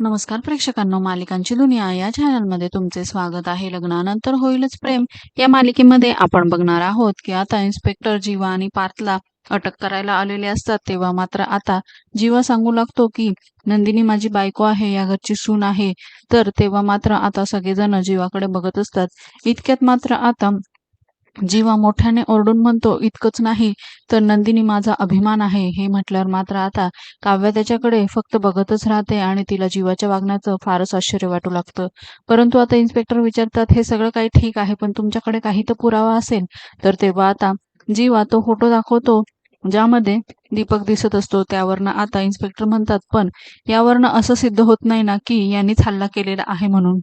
नमस्कार प्रेक्षकांनो मालिकांची दुनिया या चॅनलमध्ये तुमचे स्वागत आहे. लग्नानंतर होईलच प्रेम. या मालिकेमध्ये आपण बघणार आहोत की आता इन्स्पेक्टर जीवा आणि पार्थला अटक करायला आलेले असतात. तेव्हा मात्र आता जीवा सांगू लागतो की नंदिनी माझी बायको आहे या घरची सून आहे. तर तेव्हा मात्र आता सगळेजण जीवाकडे बघत असतात. इतक्यात मात्र आता जीवा मोठ्याने ओरडून म्हणतो इतकंच नाही तर नंदिनी माझा अभिमान आहे हे म्हटल्यावर मात्र आता काव्या त्याच्याकडे फक्त बघतच राहते आणि तिला जीवाच्या वागण्याचं फारच आश्चर्य वाटू लागतं. परंतु आता इन्स्पेक्टर विचारतात हे सगळं काही ठीक आहे पण तुमच्याकडे काही तर पुरावा असेल. तर तेव्हा आता जीवा तो फोटो दाखवतो ज्यामध्ये दीपक दिसत असतो. त्यावरनं आता इन्स्पेक्टर म्हणतात पण यावरनं असं सिद्ध होत नाही ना की यांनीच हल्ला केलेला आहे म्हणून.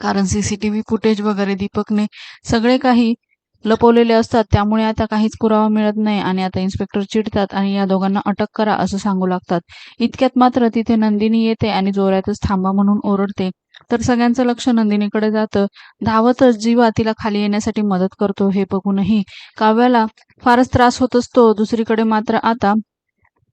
कारण सीसीटीव्ही फुटेज वगैरे दीपकने सगळे काही लपवलेले असतात त्यामुळे आता काहीच पुरावा मिळत नाही आणि आता इन्स्पेक्टर चिडतात आणि या दोघांना अटक करा असं सांगू लागतात. इतक्यात मात्र तिथे नंदिनी येते आणि जोरातच थांबा म्हणून ओरडते. तर सगळ्यांचं लक्ष नंदिनीकडे जातं. धावतच जीवा तिला खाली येण्यासाठी मदत करतो हे बघूनही काव्याला फारच त्रास होत असतो. दुसरीकडे मात्र आता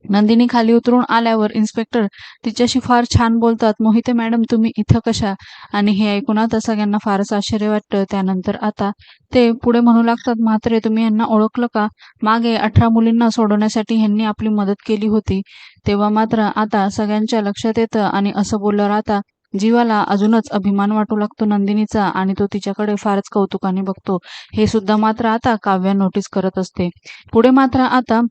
नंदिनी खाली उतरून आल्यावर इन्स्पेक्टर तिच्याशी फार छान बोलतात. मोहिते मॅडम तुम्ही इथं कशा? आणि हे ऐकून आता सगळ्यांना फारच आश्चर्य वाटतं. त्यानंतर आता ते पुढे म्हणू लागतात म्हात्रे तुम्ही यांना ओळखलं का? मागे अठरा मुलींना सोडवण्यासाठी ह्यांनी आपली मदत केली होती. तेव्हा मात्र आता सगळ्यांच्या लक्षात येतं आणि असं बोलल्यावर आता जीवाला अजूनच अभिमान वाटू लागतो नंदिनीचा आणि तो तिच्याकडे फारच कौतुकाने बघतो. हे सुद्धा मात्र आता काव्या नोटीस करत असते. पुढे मात्र आता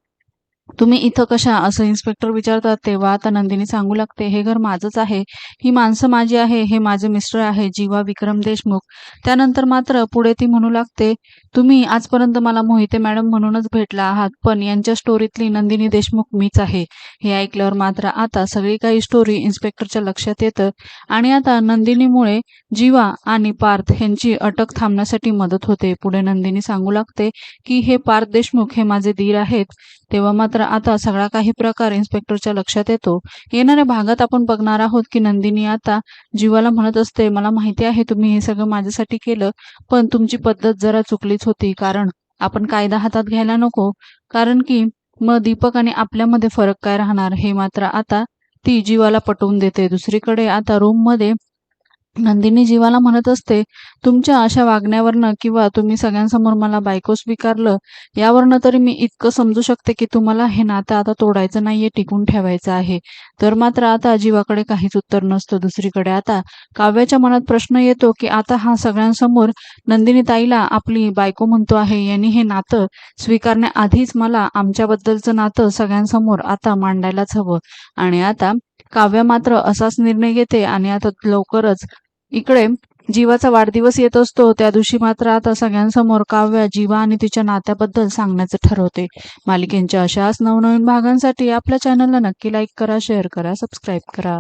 तुम्ही इथं कशा? असं इन्स्पेक्टर विचारतात तेव्हा आता नंदिनी सांगू लागते हे घर माझंच आहे. ही माणसं माझी आहे. हे माझे मिस्टर आहे. जीवा विक्रम देशमुख. त्यानंतर मात्र पुढे ती म्हणू लागते तुम्ही आजपर्यंत मला मोहिते मॅडम म्हणूनच भेटला आहात पण यांच्या स्टोरीतली नंदिनी देशमुख मीच आहे. हे ऐकल्यावर मात्र आता सगळी काही स्टोरी इन्स्पेक्टरच्या लक्षात येतं आणि आता नंदिनीमुळे जीवा आणि पार्थ यांची अटक थांबण्यासाठी मदत होते. पुढे नंदिनी सांगू लागते की हे पार्थ देशमुख हे माझे धीर आहेत. तेव्हा मात्र आता सगळा काही प्रकार इन्स्पेक्टरच्या लक्षात येतो. येणाऱ्या भागात आपण बघणार आहोत की नंदिनी आता जीवाला म्हणत असते मला माहिती आहे तुम्ही हे सगळं माझ्यासाठी केलं पण तुमची पद्धत जरा चुकलीच होती. कारण आपण कायदा हातात घ्यायला नको. कारण की मग दीपक आणि आपल्यामध्ये फरक काय राहणार? हे मात्र आता ती जीवाला पटवून देते. दुसरीकडे आता रूममध्ये नंदिनी जीवाला म्हणत असते तुमच्या अशा वागण्यावरनं किंवा तुम्ही सगळ्यांसमोर मला बायको स्वीकारलं यावरनं तरी मी इतकं समजू शकते की तुम्हाला हे नातं आता तोडायचं नाहीये टिकून ठेवायचं आहे. तर मात्र आता जीवाकडे काहीच उत्तर नसतं दुसरीकडे. आता काव्याच्या मनात प्रश्न येतो की आता हा सगळ्यांसमोर नंदिनी ताईला आपली बायको म्हणतो आहे यांनी हे नातं स्वीकारण्याआधीच मला आमच्याबद्दलचं नातं सगळ्यांसमोर आता मांडायलाच हवं. आणि आता काव्य मात्र असाच निर्णय घेते आणि आता लवकरच इकडे जीवाचा वाढदिवस येत असतो त्या दिवशी मात्र आता सगळ्यांसमोर काव्या जीवा आणि तिच्या नात्याबद्दल सांगण्याचं ठरवते. मालिकेंच्या अशाच नवनवीन भागांसाठी आपल्या चॅनलला नक्की लाईक करा शेअर करा सबस्क्राईब करा.